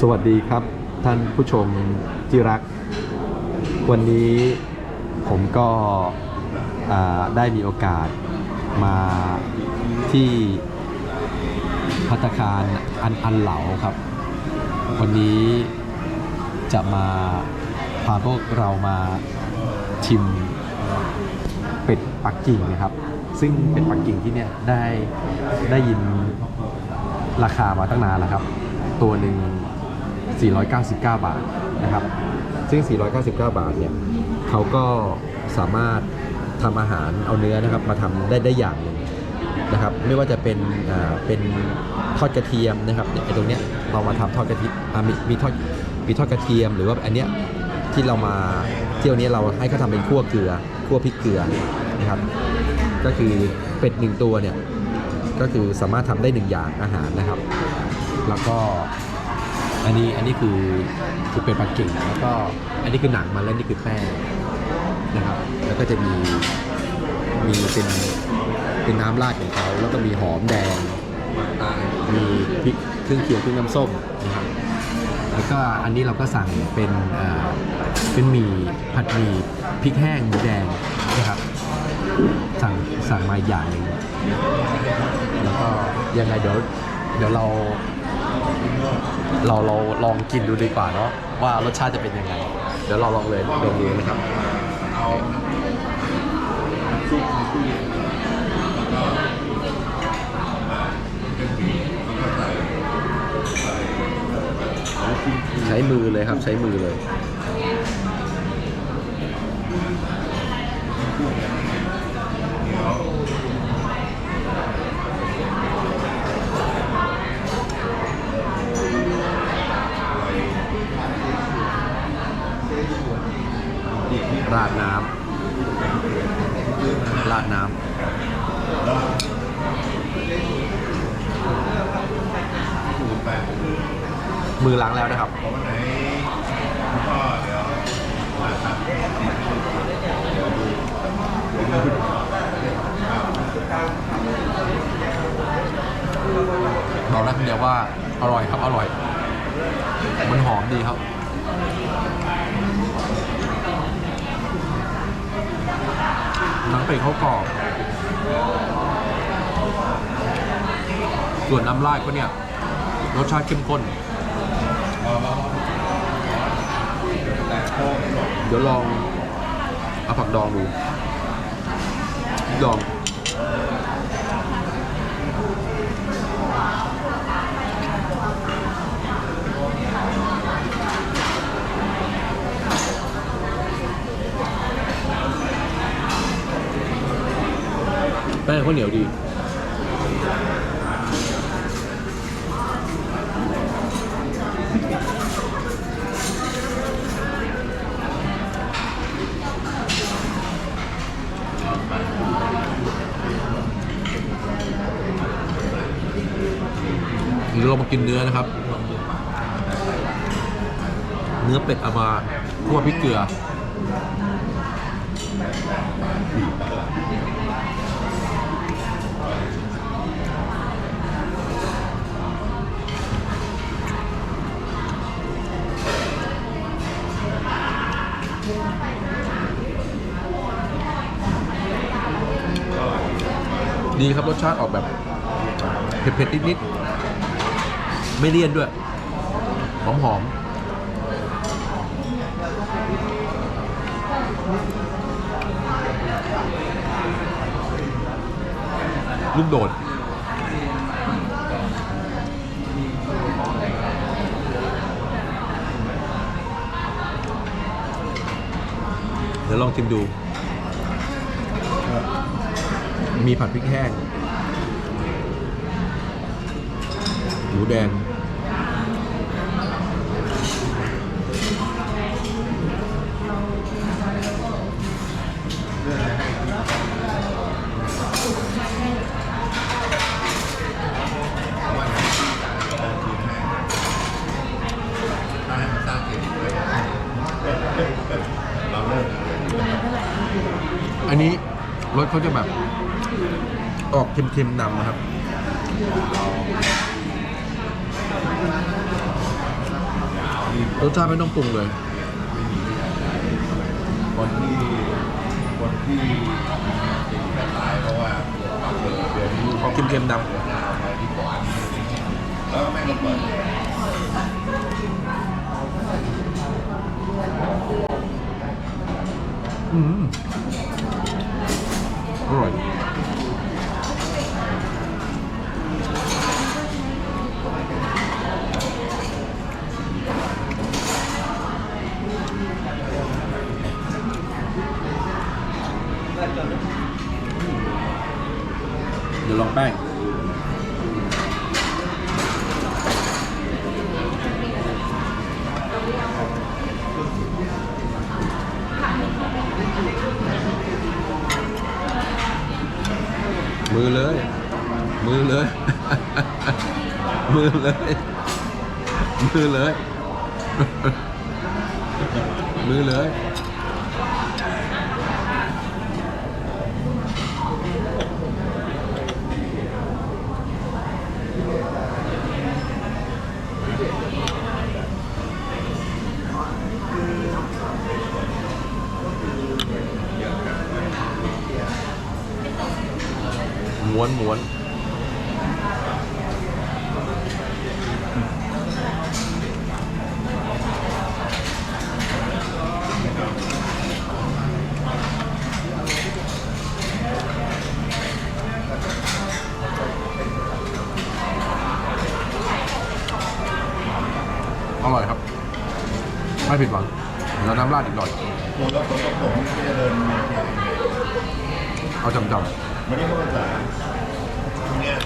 สวัสดีครับท่านผู้ชมที่รัก วันนี้ผมก็ได้มีโอกาสมาที่พัตคารอันอันเหลาครับ วันนี้จะมาพาพวกเรามาชิมเป็ดปักกิ่งนะครับ ซึ่งเป็ดปักกิ่งที่เนี่ยได้ได้ยินราคามาตั้งนานแล้วครับ ตัวหนึ่ง 499 บาทนะครับ ซึ่ง 499 บาทเนี่ยเขาก็สามารถทำอาหารเอาเนื้อนะครับมาทำได้ได้อย่างหนึ่งนะครับ ไม่ว่าจะเป็นอ่าเป็นทอดกระเทียมนะครับเนี่ยไอ้ตรงเนี้ยเรามาทำทอดกระเทียมมีมีทอดมีทอดกระเทียม หรือว่าอันเนี้ยที่เรามาเที่ยวนี้เราให้เขาทำเป็นคั่วเกลือคั่วพริกเกลือนะครับ ก็คือเป็ดหนึ่งตัวเนี่ยก็คือสามารถทำได้หนึ่งอย่างอาหารนะครับ แล้วก็ อันนี้อันนี้คือคือเป็นปักกิ่งแล้วก็อันนี้คือหนังมันแล้วนี่คือแป้งนะครับ แล้วก็จะมีมีเป็นเป็นน้ำราดของเขาแล้วก็มีหอมแดงมีพริกเครื่องเคียงเครื่องน้ำส้มนะครับแล้วก็อันนี้เราก็สั่งเป็นเป็นหมี่ผัดหมี่พริกแห้งหมูแดงนะครับสั่งสั่งมาอีกอย่างหนึ่งแล้วก็ยังไงเดี๋ยวเดี๋ยวเรา เราเราลองกินดูดีกว่าเนาะว่ารสชาติจะเป็นยังไง เดี๋ยวเราลองเลยดองดูนะครับใช้มือเลยครับใช้มือเลย ราดน้ำราดน้ำมือล้างแล้วนะครับบอกได้คำเดียวว่าอร่อยครับอร่อย มันหอมดีครับ หนังเป็ดเขากรอบ ส่วนน้ำลายก็เนี่ย รสชาติเข้มข้น เดี๋ยวลองเอาผักดองดู ดอง แป้งข้าวเหนียวดี เดี๋ยวเรามากินเนื้อนะครับ เนื้อเป็ดเอามาคั่วพริกเกลือ ดีครับรสชาติออกแบบเผ็ดๆนิดๆไม่เลี่ยนด้วยหอมๆลูกโดดเดี๋ยวลองชิมดู มีผัดพริกแห้งหมูแดง อันนี้รสเขาจะแบบ ออกเค็มๆนำนะครับรสชาติไม่ต้องปรุงเลยคนที่คนที่ติดแค่ตายเพราะว่าเดือนนี้ขอเค็มๆดที่ก่อนแล้วแม่งก็เปิดำอืมอร่อย เดี๋ยวลองแป้งมือเลย มือเลย มือเลย มือเลย มือเลย ม้ วนม้วนอร่อยครับ ไม่ผิดหวังแล้วน้ำราดอีกหน่อยตัวแล้วตัวผมที่จะเดินเอาจำจไม่ได้พูดภาษา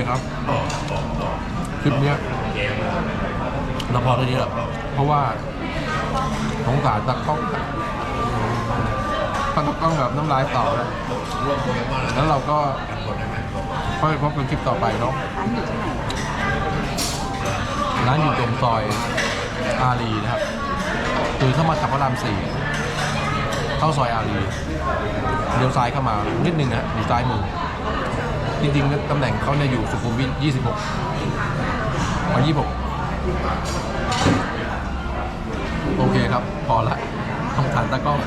คครับคลิปเนี้ยเราพอแค่นี้แหละเพราะว่าสงสารตากล้องตากล้องแบบน้ำลายต่อแล้วแล้วเราก็ค่อยพบกันคลิปต่อไปเนาะร้านอยู่ตรงซอยอารีนะครับคือเข้ามาจากพระรามสี่เข้าซอยอารีเลี้ยวซ้ายเข้ามานิดนึงนะอยู่ซ้ายมือ จริงๆตำแหน่งเขาเนี่ยอยู่สุขุมวิท26อ๋อ26 โอเคครับ พอละต้องฐานตะกล้อง